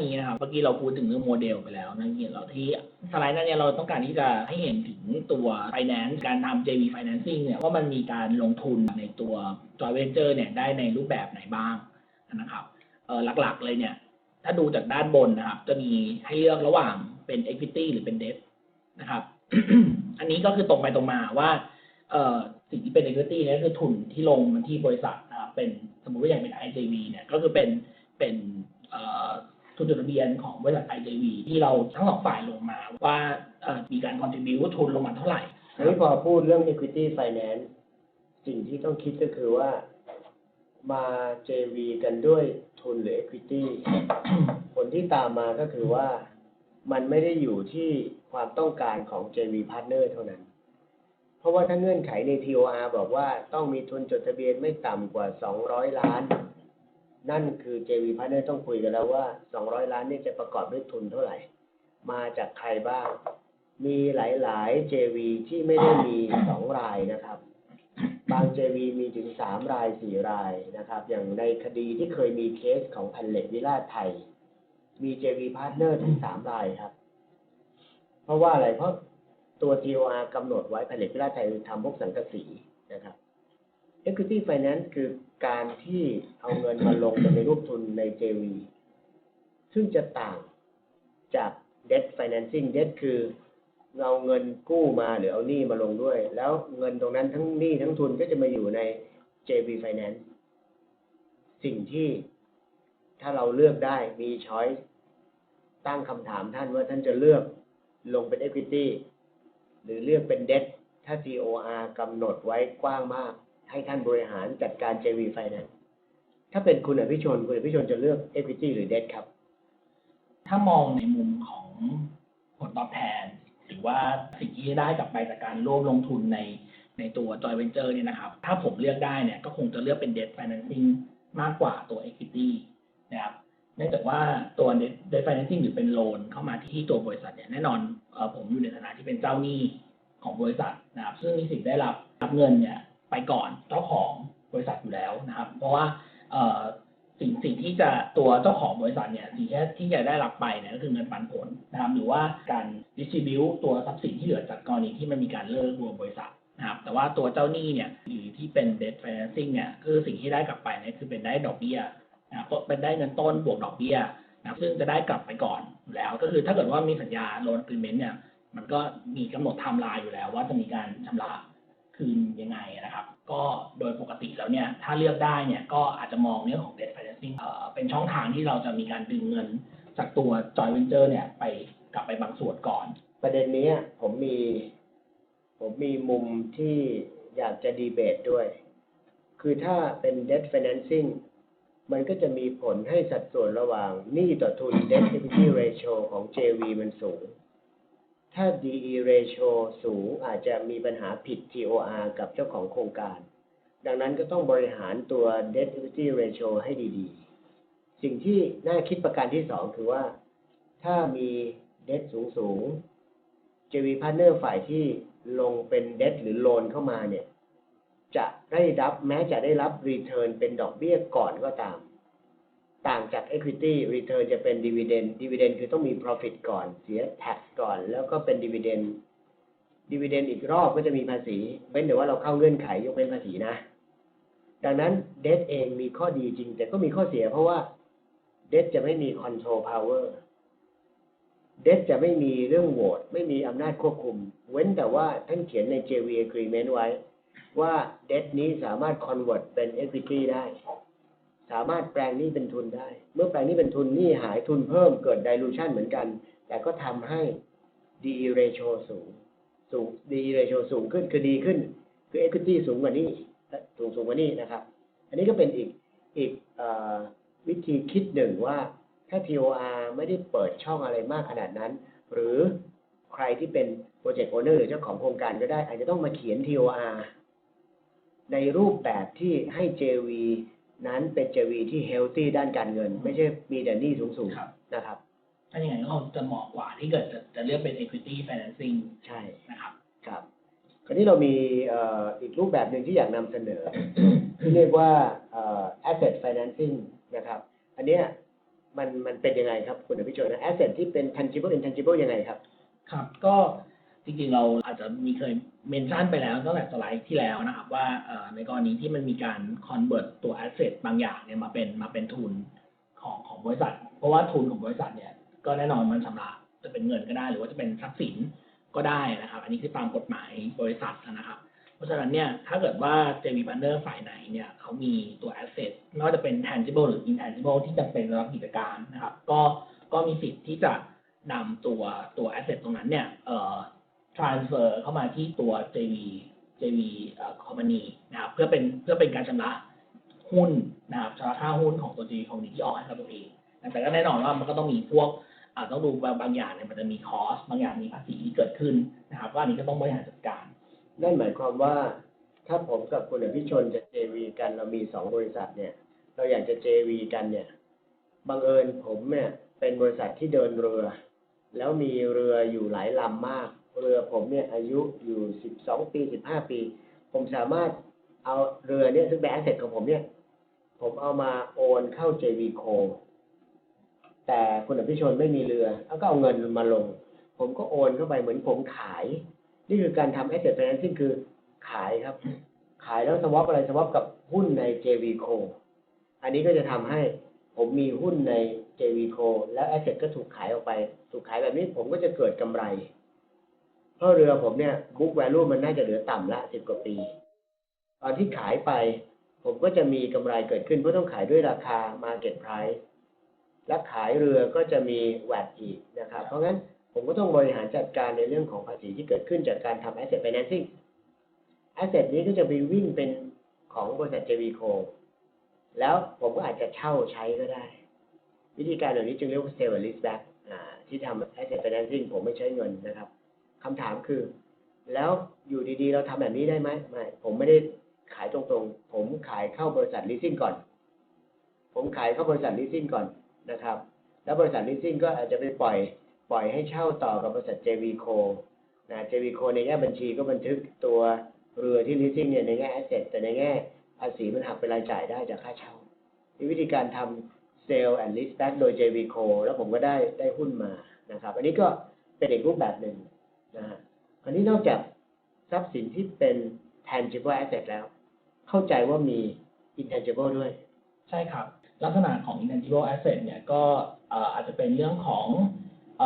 น้านี้นะครับเมื่อกี้เราพูดถึงเรื่องโมเดลไปแล้วนั่นเองเราที่สไลด์หน้านี้เราต้องการที่จะให้เห็นถึงตัว finance การทำ JV financing เนี่ยว่ามันมีการลงทุนในตัว joint venture เนี่ยได้ในรูปแบบไหนบ้างนะครับเออหลักๆเลยเนี่ย ถ้าดูจากด้านบนนะครับ จะมีให้เลือกระหว่างเป็น equity หรือเป็น debt นะครับ อันนี้ก็คือตรงไปตรงมาว่าเออสิ่งที่เป็น equity เนี่ยคือทุนที่ลงมาที่บริษัทนะครับเป็นสมมุติว่าอย่างเป็น IJV เนี่ยก็คือเป็นเป็นเอ่อ ทุนจดทะเบียนของบริษัท IJV ที่เราทั้งสองฝ่ายลงมาว่ามีการ contribute ทุนลงมาเท่าไหร่อันนี้พอพูดเรื่อง equity finance สิ่งที่ต้องคิดก็คือว่ามา JV กันด้วยทุนหรือ equity ผลที่ตามมาก็คือว่ามันไม่ได้อยู่ที่ความต้องการของ JV partner เท่านั้น เพราะว่าถ้าเงื่อนไขใน TOR บอกว่าต้องมีทุนจดทะเบียนไม่ต่ำกว่า 200 ล้าน นั่นคือ JV partner ต้องคุยกันแล้วว่า 200 ล้านนี่จะประกอบด้วยทุนเท่าไหร่ มาจากใครบ้าง มีหลาย ๆ JV ที่ไม่ได้มีสองรายนะครับ บาง JV มีถึงสามรายสี่รายนะครับ อย่างในคดีที่เคยมีเคสของแผ่นเหล็กวิลาไทย มี JV partner ถึงสามรายครับ เพราะว่าอะไรเพราะตัว TOR กำหนดไว้แผ่นเล็กวิลาไทยทำพวกสังกะสีนะครับ Equity Finance คือการที่เอาเงินมาลงในรูปทุนใน JV ซึ่งจะต่างจาก debt financing debt คือเอาเงินกู้มาหรือเอาหนี้มาลงด้วย แล้วเงินตรงนั้นทั้งหนี้ทั้งทุนก็จะมาอยู่ใน JV Finance สิ่งที่ถ้าเราเลือกได้มี choice ตั้งคำถามท่านว่าท่านจะเลือกลงเป็น equity หรือเลือกเป็น debt ถ้า TOR กำหนดไว้กว้างมาก ให้ท่านบริหารจัดการ JV Finance ถ้าเป็นคุณอภิชนคุณอภิชนจะเลือก equity หรือ debt ครับ ถ้ามองในมุมของผลตอบแทน หรือว่าสิ่งที่ได้กลับไปจากการร่วมลงทุนในในตัว joint venture เนี่ยนะครับ ถ้าผมเลือกได้เนี่ยก็คงจะเลือกเป็น debt financing มากกว่าตัว equity นะครับเนื่องจากว่าตัว debt financing หรือเป็นโลนเข้ามาที่ตัวบริษัทเนี่ยแน่นอนผมอยู่ในฐานะที่เป็นเจ้าหนี้ของบริษัทนะครับ ซึ่งมีสิทธิ์ได้รับรับเงินเนี่ย ไปก่อนเจ้าของบริษัทอยู่แล้วนะครับ เพราะว่าสิ่งสิ่งที่จะตัวเจ้าของบริษัทเนี่ยสิ่งที่ที่จะได้รับไปเนี่ยก็คือเงินปันผลนะครับหรือว่าการ distribute ตัวทรัพย์สินที่เหลือจากกรณีที่มันมีการเลิกรวมบริษัทนะครับแต่ว่าตัวเจ้าหนี้เนี่ยหรือที่เป็น debt financing เนี่ยคือสิ่งที่ได้กลับไปเนี่ยคือเป็นได้ดอกเบี้ยนะครับเป็นได้เงินต้นบวกดอกเบี้ยนะครับซึ่งจะได้กลับไปก่อนแล้ว ก็คือถ้าเกิดว่ามีสัญญา loan agreement เนี่ยมันก็มีกำหนดไทม์ไลน์อยู่แล้วว่าจะมีการชำระ คืนยังไงนะครับ ก็โดยปกติแล้วเนี่ย ถ้าเลือกได้เนี่ยก็อาจจะมองเรื่องของ debt financing เอ่อเป็นช่องทางที่เราจะมีการดึงเงินจากตัว joint venture เนี่ยไปกลับไปบางส่วนก่อน ประเด็นนี้ผมมี ผมมีมุมที่อยากจะดีเบตด้วย คือถ้าเป็น debt financing มันก็จะมีผลให้สัดส่วนระหว่างหนี้ต่อทุน debt equity ratio ของ JV มันสูง ถ้า DE ratio สูงอาจจะมีปัญหาผิด TOR กับเจ้าของโครงการ ดังนั้นก็ต้องบริหารตัว debt equity ratio ให้ดีๆ สิ่งที่น่าคิดประการที่สองคือว่า ถ้ามี debt สูงสูง JV partner ฝ่ายที่ลงเป็น debt หรือโลนเข้ามาเนี่ย จะได้รับแม้จะได้รับ return เป็นดอกเบี้ยก่อนก็ตาม ต่างจาก equity return จะเป็น dividend dividend คือต้องมี profit ก่อน เสีย tax ก่อน แล้วก็เป็น dividend dividend อีกรอบก็จะมีภาษีเว้นแต่ว่าเราเข้าเงื่อนไขยกเว้นภาษีนะ ดังนั้น debt เองมีข้อดีจริง แต่ก็มีข้อเสียเพราะว่า debt จะไม่มี control power debt จะไม่มีเรื่องโหวตไม่มีอำนาจควบคุม เว้นแต่ว่าท่านเขียนใน JV agreement ไว้ ว่า debt นี้สามารถ convert เป็น equity ได้ สามารถแปลงนี้เป็นทุนได้ เมื่อแปลงนี้เป็นทุนนี้หายทุนเพิ่มเกิด dilution เหมือนกัน แต่ก็ทำให้ DE ratio สูง สูง DE ratio สูงขึ้นคือดีขึ้น คือ equity สูงกว่านี้สูงสูงกว่านี้นะครับ อันนี้ก็เป็นอีกอีกอวิธีคิดหนึ่งว่าถ้า TOR ไม่ได้เปิดช่องอะไรมากขนาดนั้น หรือใครที่เป็น Project Owner หรือเจ้าของโครงการก็ได้ อาจจะต้องมาเขียน TOR ในรูปแบบที่ให้ JV นั้นเป็น JV ที่ healthy ด้านการเงิน ไม่ใช่มีแต่หนี้สูงครับ ๆนะครับ ถ้าอย่างนั้นก็คงจะเหมาะกว่าที่เกิดจะจะเลือกเป็น equity financing ใช่นะครับ ครับคราวนี้เรามีเอ่ออีกรูปแบบหนึ่งที่อยากนำเสนอ ที่เรียกว่าเอ่อ asset financing นะครับ อันเนี้ยมันมันเป็นยังไงครับ คุณอภิชนนะ asset ที่เป็น tangible intangible ยังไงครับ ครับ ก็ จริงๆเราอาจจะมีเคยเมนชั่นไปแล้วตั้งแต่สไลด์ที่แล้วนะครับ ว่าในกรณีที่มันมีการ convert ตัว asset บางอย่างเนี่ยมาเป็นมาเป็นทุนของของบริษัท เพราะว่าทุนของบริษัทเนี่ยก็แน่นอนมันชำระจะเป็นเงินก็ได้ หรือว่าจะเป็นทรัพย์สินก็ได้นะครับ อันนี้คือตามกฎหมายบริษัทนะครับ เพราะฉะนั้นเนี่ยถ้าเกิดว่า JV Partner ฝ่ายไหนเนี่ยเขามีตัว asset ไม่ว่าจะเป็น tangible หรือ intangible ที่จำเป็นสำหรับกิจการนะครับ ก็ก็มีสิทธิ์ที่จะนำตัวตัว asset ตรงนั้นเนี่ยเอ่อ transfer เข้ามาที่ตัว JV JV company นะครับเพื่อเป็นเพื่อเป็นการชำระหุ้นนะครับชำระค่าหุ้นของตัว JV company ที่ออกให้กับตัวเองแต่ก็แน่นอนว่ามันก็ต้องมีพวกอ่าต้องดูบางบางอย่างเนี่ยมันจะมีคอสบางอย่างมีภาษีที่เกิดขึ้นนะครับว่าอันนี้ก็ต้องบริหารจัดการนั่นหมายความว่าถ้าผมกับคุณอภิชนจะ JV กันเรามีสองบริษัทเนี่ย เราอยากจะ JV กันเนี่ยบังเอิญผมเนี่ยเป็นบริษัทที่เดินเรือ แล้วมีเรืออยู่หลายลำมาก เรือผมเนี่ยอายุอยู่สิบสองปีสิบห้าปี ผมสามารถเอาเรือเนี่ยซึ่งเป็นแอสเซทของผมเนี่ย ผมเอามาโอนเข้า JV Co แต่คุณอภิชนไม่มีเรือแล้วก็เอาเงินมาลง ผมก็โอนเข้าไปเหมือนผมขาย นี่คือการทำ asset financing คือขายครับ ขายแล้วสวอปอะไรสวอปกับหุ้นใน JV Co อันนี้ก็จะทำให้ผมมีหุ้นใน JV Co แล้ว asset ก็ถูกขายออกไป ถูกขายแบบนี้ผมก็จะเกิดกำไร เพราะเรือผมเนี่ย book value มันน่าจะเหลือต่ำละสิบกว่าปี ตอนที่ขายไปผมก็จะมีกำไรเกิดขึ้นเพราะต้องขายด้วยราคา market price และขายเรือก็จะมีแวดอีกนะครับ เพราะงั้นผมก็ต้องบริหารจัดการในเรื่องของภาษีที่เกิดขึ้นจากการทำ asset financing asset นี้ก็จะไปวิ่งเป็นของบริษัท JV Co แล้วผมก็อาจจะเช่าใช้ก็ได้ วิธีการแบบนี้จึงเรียกว่า sale and lease back อ่าที่ทำ asset financing ผมไม่ใช้เงินนะครับ คำถามคือ แล้วอยู่ดีๆ เราทำแบบนี้ได้ไหมไม่ ผมไม่ได้ขายตรงๆ ผมขายเข้าบริษัท leasing ก่อน ผมขายเข้าบริษัท leasing ก่อนนะครับ แล้วบริษัท leasing ก็อาจจะไปปล่อย ปล่อยให้เช่าต่อกับบริษัท JV Co นะ JV Co ในแง่บัญชีก็บันทึกตัวเรือที่ leasing เนี่ยในแง่ asset แต่ในแง่ภาษีมันหักเป็นรายจ่ายได้จากค่าเช่ามีวิธีการทำ sale and lease back โดย JV Co แล้วผมก็ได้ได้หุ้นมานะครับ อันนี้ก็เป็นอีกรูปแบบหนึ่ง นะฮะอันนี้นอกจากทรัพย์สินที่เป็น tangible asset แล้ว เข้าใจว่ามี intangible ด้วย ใช่ครับ ลักษณะของ intangible asset เนี่ยก็อาจจะเป็นเรื่องของอ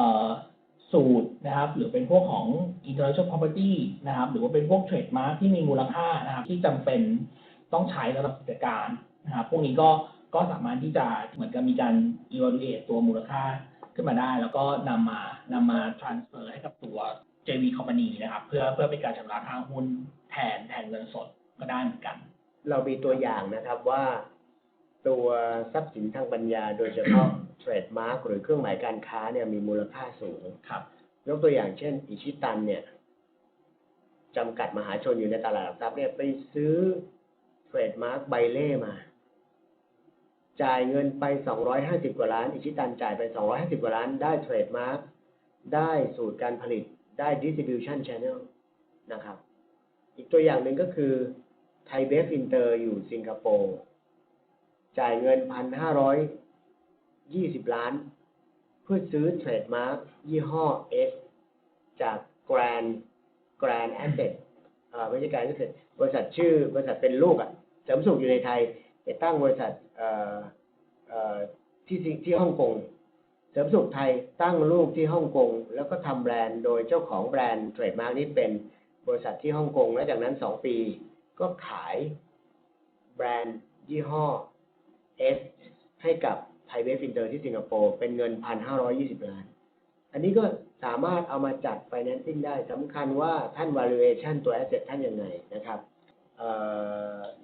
สูตรนะครับ หรือเป็นพวกของ intellectual property นะครับ หรือว่าเป็นพวก trademark ที่มีมูลค่านะครับที่จำเป็นต้องใช้สำหรับกิจการนะครับพวกนี้ก็ก็สามารถที่จะเหมือนกับมีการ evaluate ตัวมูลค่าขึ้นมาได้ แล้วก็นำมานำมา transfer ให้กับตัว JV company นะครับ เพื่อเพื่อเป็นการชำระค่าหุ้นแทนแทนเงินสดก็ได้เหมือนกัน เรามีตัวอย่างนะครับว่าตัวทรัพย์สินทางปัญญา โดยเฉพาะเทรดมาร์กหรือเครื่องหมายการค้าเนี่ยมีมูลค่าสูงครับ ยกตัวอย่างเช่น อิชิตันเนี่ยจำกัดมหาชนอยู่ในตลาดหลักทรัพย์เนี่ยไปซื้อเทรดมาร์กไบเล่มา จ่ายเงินไป 250 กว่าล้าน อิชิตันจ่ายไป 250 กว่าล้าน ได้เทรดมาร์กได้สูตรการผลิต ได้ distribution channel นะครับ อีกตัวอย่างหนึ่งก็คือไทยเบฟอินเตอร์อยู่สิงคโปร์จ่ายเงิน1,520ล้าน เพื่อซื้อเทรดมาร์กยี่ห้อ S จาก Grand Grand Asset อ่าไม่ใช่ Grand Asset บริษัทชื่อบริษัทเป็นลูกอะเสริมสุขอยู่ในไทยไปตั้งบริษัทเอ่อเอ่อที่ที่ฮ่องกง เสริมสุขไทยตั้งลูกที่ฮ่องกง แล้วก็ทำแบรนด์โดยเจ้าของแบรนด์เทรดมาร์กนี้เป็นบริษัทที่ฮ่องกง และจากนั้นสองปี ก็ขายแบรนด์ยี่ห้อ S ให้กับไทยเวฟินเตอร์ที่สิงคโปร์เป็นเงิน 1,520 ล้าน อันนี้ก็สามารถเอามาจัด financing ได้สำคัญว่าท่าน valuation ตัว asset ท่านยังไงนะครับ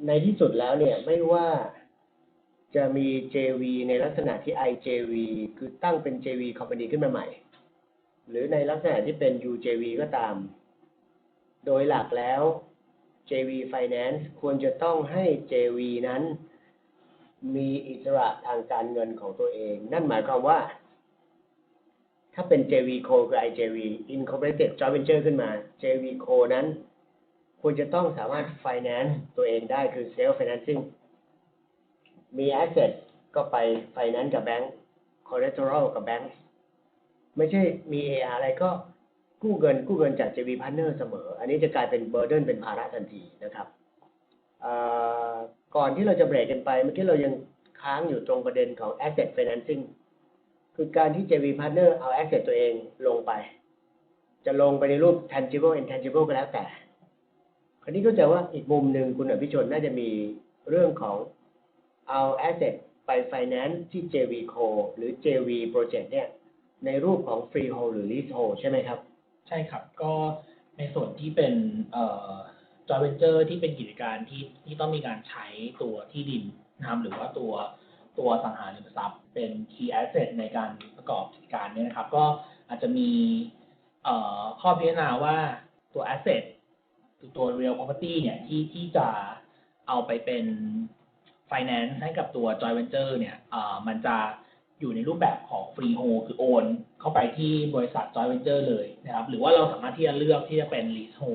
ในที่สุดแล้วเนี่ยไม่ว่า จะมี JV ในลักษณะที่ IJV คือตั้งเป็น JV company ขึ้นมาใหม่ หรือในลักษณะที่เป็น UJV ก็ตาม โดยหลักแล้ว JV Finance ควรจะต้องให้ JV นั้น มีอิสระทางการเงินของตัวเอง นั่นหมายความว่า ถ้าเป็น JV Co คือ IJV Incorporated Joint Venture ขึ้นมา JV Co นั้น ควรจะต้องสามารถ finance ตัวเองได้คือ self financing มี asset ก็ไป finance กับแบงก์ collateral กับ bank ไม่ใช่มี AR อะไรก็กู้เงินกู้เงินจาก JV partner เสมอ อันนี้จะกลายเป็น burden เป็นภาระทันทีนะครับก่อนที่เราจะเบรกกันไปเมื่อกี้เรายังค้างอยู่ตรงประเด็นของ asset financing คือการที่ JV partner เอา asset ตัวเองลงไป จะลงไปในรูป tangible intangible ก็แล้วแต่ คราวนี้ก็จะว่าอีกมุมหนึ่งคุณอภิชนน่าจะมีเรื่องของ เอา asset ไป finance ที่ JV Co หรือ JV project เนี่ย ในรูปของ freehold หรือ leasehold ใช่ไหมครับ ใช่ครับ ก็ในส่วนที่เป็นเอ่อ joint venture ที่เป็นกิจการที่ที่ต้องมีการใช้ตัวที่ดินนะครับหรือว่าตัวตัวอสังหาริมทรัพย์เป็น key asset ในการประกอบกิจการเนี่ยนะครับ ก็อาจจะมีเอ่อข้อพิจารณาว่าตัว asset ตัว real property เนี่ยที่ที่จะเอาไปเป็น finance ให้กับตัว joint venture เนี่ยอ่อมันจะอยู่ในรูปแบบของ free h o คือโอน เข้าไปที่บริษัท joint venture เลยนะครับ หรือว่าเราสามารถที่จะเลือกที่จะเป็น Lease h o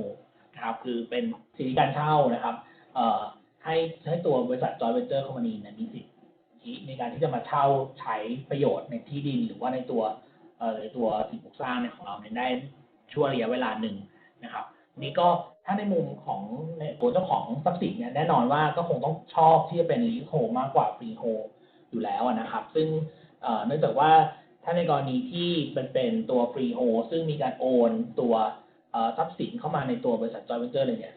นะครับคือเป็นสิทธิการเช่านะครับเอ่อให้ให้ตัวบริษัท joint venture company เนี่ยมีสิทธิในการที่จะมาเช่าใช้ประโยชน์ในที่ดิน หรือว่าในตัวเอ่อในตัวสิ่งปลูกสร้างเนี่ยของเราเนี่ยได้ช่วงระยะเวลาหนึ่งนะครับ นี่ก็ ถ้าในมุมของในตัวเจ้าของทรัพย์สินเนี่ยแน่นอนว่าก็คงต้องชอบที่จะเป็น leasehold มากกว่า freehold อยู่แล้วนะครับ ซึ่งเนื่องจากว่าถ้าในกรณีที่เป็นเป็นตัว freehold ซึ่งมีการโอนตัวทรัพย์สินเข้ามาในตัวบริษัท joint venture เลยเนี่ย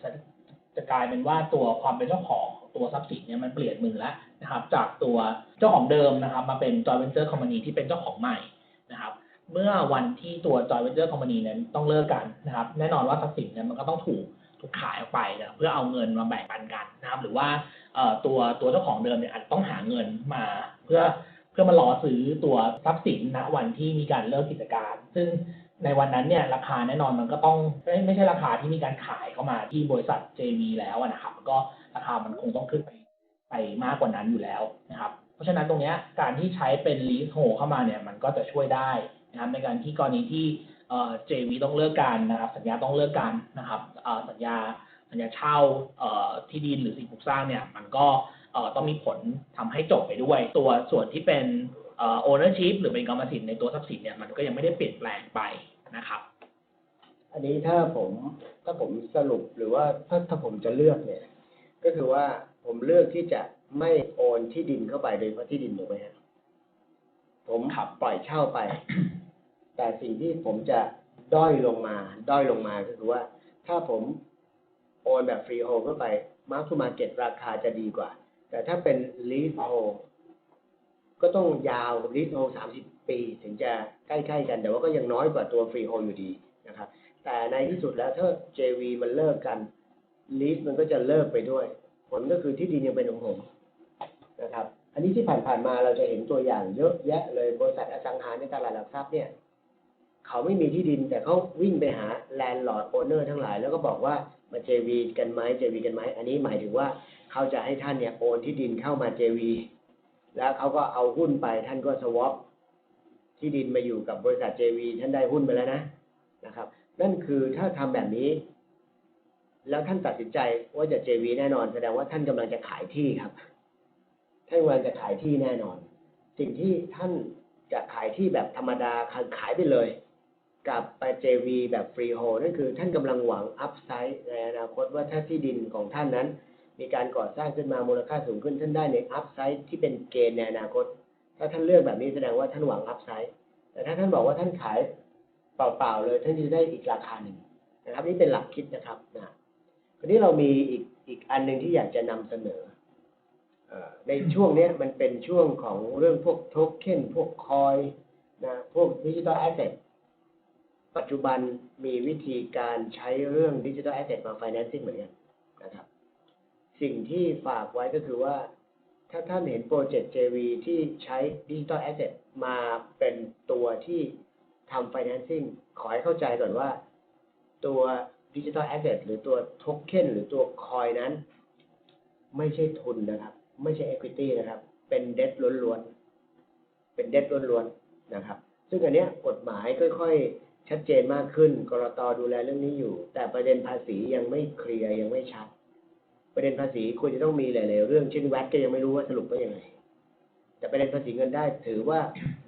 จะกลายเป็นว่าตัวความเป็นเจ้าของตัวทรัพย์สินเนี่ยมันเปลี่ยนมือแล้วนะครับ จากตัวเจ้าของเดิมนะครับ มาเป็น joint venture company ที่เป็นเจ้าของใหม่นะครับเมื่อวันที่ตัว joint venture company นั้นต้องเลิกกันนะครับ แน่นอนว่าทรัพย์สินเนี่ยมันก็ต้องถูก ขายออกไปนะเพื่อเอาเงินมาแบ่งปันกันนะครับ หรือว่าตัวตัวเจ้าของเดิมเนี่ยอาจจะต้องหาเงินมาเพื่อเพื่อมารอซื้อตัวทรัพย์สินณวันที่มีการเลิกกิจการ ซึ่งในวันนั้นเนี่ยราคาแน่นอนมันก็ต้องไม่ไม่ใช่ราคาที่มีการขายเข้ามาที่บริษัท JV แล้วนะครับก็ราคามันคงต้องขึ้นไปไปมากกว่านั้นอยู่แล้วนะครับ เพราะฉะนั้นตรงเนี้ยการที่ใช้เป็น leasehold เข้ามาเนี่ยมันก็จะช่วยได้นะครับในการที่กรณีที่ เอ่อ JV ต้องเลิกกันนะครับ สัญญาต้องเลิกกันนะครับเอ่อสัญญาสัญญาเช่าเอ่อที่ดินหรือสิ่งปลูกสร้างเนี่ยมันก็เอ่อต้องมีผลทำให้จบไปด้วย ตัวส่วนที่เป็นเอ่อ ownership หรือเป็นกรรมสิทธิ์ในตัวทรัพย์สินเนี่ยมันก็ยังไม่ได้เปลี่ยนแปลงไปนะครับ อันนี้ถ้าผมถ้าผมสรุปหรือว่าถ้าถ้าผมจะเลือกเนี่ย ก็คือว่าผมเลือกที่จะไม่โอนที่ดินเข้าไปโดยเฉพาะที่ดินถูกไหมฮะผมครับปล่อยเช่าไป แต่สิ่งที่ผมจะด้อยลงมา ด้อยลงมาก็คือว่า ถ้าผมโอนแบบฟรีโฮเข้าไปมาร์ค o มาเก็ตราคาจะดีกว่า แต่ถ้าเป็นลีสโฮก็ต้องยาวลีสโฮสามสิบปีถึงจะใกล้ๆกัน แต่ว่าก็ยังน้อยกว่าตัวฟรีโฮอยู่ดีนะครับ แต่ในที่สุดแล้วถ้า JV มันเลิกกันลีสมันก็จะเลิกไปด้วย ผลก็คือที่ดินยังเป็นของผมนะครับ อันนี้ที่ผ่านๆมาเราจะเห็นตัวอย่างเยอะแยะเลยบริษัทอสังหาในตลาดหลักทรัพย์เนี่ย เขาไม่มีที่ดิน แต่เขาวิ่งไปหาแลนด์ลอร์ดโอเนอร์ทั้งหลาย แล้วก็บอกว่ามา JV กันไหม JV กันไหมอันนี้หมายถึงว่าเขาจะให้ท่านเนี่ยโอนที่ดินเข้ามา JV แล้วเขาก็เอาหุ้นไปท่านก็สวอปที่ดินมาอยู่กับบริษัท JV ท่านได้หุ้นไปแล้วนะนะครับ นั่นคือถ้าทำแบบนี้ แล้วท่านตัดสินใจว่าจะ JV แน่นอน แสดงว่าท่านกำลังจะขายที่ครับ ท่านกำลังจะขายที่แน่นอน สิ่งที่ท่านจะขายที่แบบธรรมดาขายไปเลย กับไป JV แบบฟรีโฮนั่นคือท่านกำลังหวังอัพไซด์ในอนาคตว่าถ้าที่ดินของท่านนั้น มีการก่อสร้างขึ้นมามูลค่าสูงขึ้นท่านได้ในอัพไซด์ที่เป็นเกณฑ์ในอนาคต ถ้าท่านเลือกแบบนี้แสดงว่าท่านหวังอัพไซด์แต่ถ้าท่านบอกว่าท่านขายเปล่าๆเลย ท่านจะได้อีกราคาหนึ่งนะครับนี่เป็นหลักคิดนะครับนะทีนี้เรามีอีกอีกอันหนึ่งที่อยากจะนำเสนอในช่วงนี้มันเป็นช่วงของเรื่องพวกโทเค็นพวกคอยนะพวกดิจิ t a ลแอสเซท ปัจจุบันมีวิธีการใช้เรื่องดิจิ t a ลแอสเซทมา financing เหมือนกันนะครับ สิ่งที่ฝากไว้ก็คือว่า ถ้าท่านเห็นโปรเจกต์ JV ที่ใช้ดิจิ t a ลแอสเซทมาเป็นตัวที่ทำ financing ขอให้เข้าใจก่อนว่า ตัวดิจิ t a ลแอสเซทหรือตัวโทเค็นหรือตัวคอยนั้น ไม่ใช่ทุนนะครับ ไม่ใช่ equity นะครับ เป็นเด t ล้วนๆเป็นเด t ล้วนๆนะครับ ซึ่งอันเนี้ยกฎหมายค่อยๆ ชัดเจนมากขึ้นกรตดูแลเรื่องนี้อยู่ แต่ประเด็นภาษียังไม่เคลียร์ยังไม่ชัด ประเด็นภาษีควรจะต้องมีหลายๆเรื่องเช่นแวดก็ยังไม่รู้ว่าสรุปว่ายังไงจะไปเรียนภาษีเงินได้ถือว่า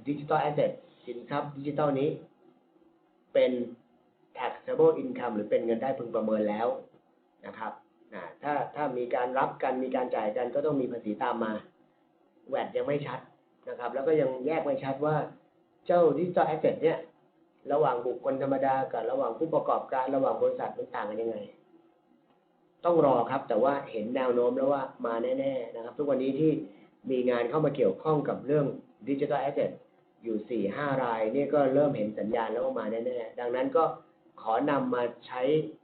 ดิจิ t a ลแอสเซทสินทรัพย์ดิจิทัลนี้ เป็น taxable income หรือเป็นเงินได้พึงประเมินแล้วนะครับนะถ้าถ้ามีการรับกันมีการจ่ายกันก็ต้องมีภาษีตามมาแวดยังไม่ชัดนะครับ แล้วก็ยังแยกไม่ชัดว่าเจ้าดิจิ t a ลแอสเซทเนี่ย ระหว่างบุคคลธรรมดากับระหว่างผู้ประกอบการระหว่างบริษัทมันต่างกันยังไง ต้องรอครับ แต่ว่าเห็นแนวโน้มแล้วว่ามาแน่ ๆ นะครับ ทุกวันนี้ที่มีงานเข้ามาเกี่ยวข้องกับเรื่องดิจิทัลแอสเซทอยู่สี่ห้ารายเนี่ยก็เริ่มเห็นสัญญาณแล้วว่ามาแน่ ๆ ดังนั้นก็ขอนำมาใช้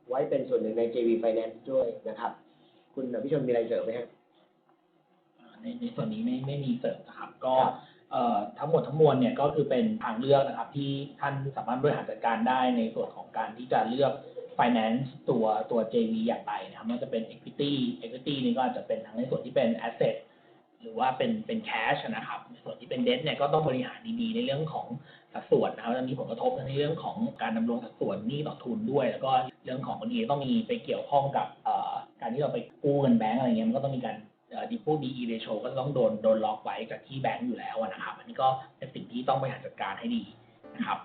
ไว้เป็นส่วนหนึ่งใน JV Finance ด้วยนะครับ คุณอภิชนมีอะไรเสริมไหมครับในในส่วนนี้ไม่ไม่มีเสริมนะครับ ก็ครับเอ่อ ทั้งหมดทั้งมวลเนี่ยก็คือเป็นทางเลือกนะครับ ที่ท่านสามารถบริหารจัดการได้ในส่วนของการที่จะเลือก finance ตัวตัว JV อย่างไรนะครับมันจะเป็น equity equity นี่ก็อาจจะเป็นทั้งในส่วนที่เป็น asset หรือว่าเป็นเป็น cash นะครับ ในส่วนที่เป็น debt เนี่ยก็ต้องบริหารดีๆ ในเรื่องของสัดส่วนนะครับจะมีผลกระทบในเรื่องของการดำรงสัดส่วนหนี้ต่อทุนด้วย แล้วก็เรื่องของบางทีต้องมีไปเกี่ยวข้องกับการที่เราไปกู้เงินแบงก์อะไรเงี้ยมันก็ต้องมีการ ดีพวกดีอีเรโชก็ต้องโดนโดนล็อกไว้จากที่แบงก์อยู่แล้วนะครับ อันนี้ก็เป็นสิ่งที่ต้องบริหารจัดการให้ดีนะครับ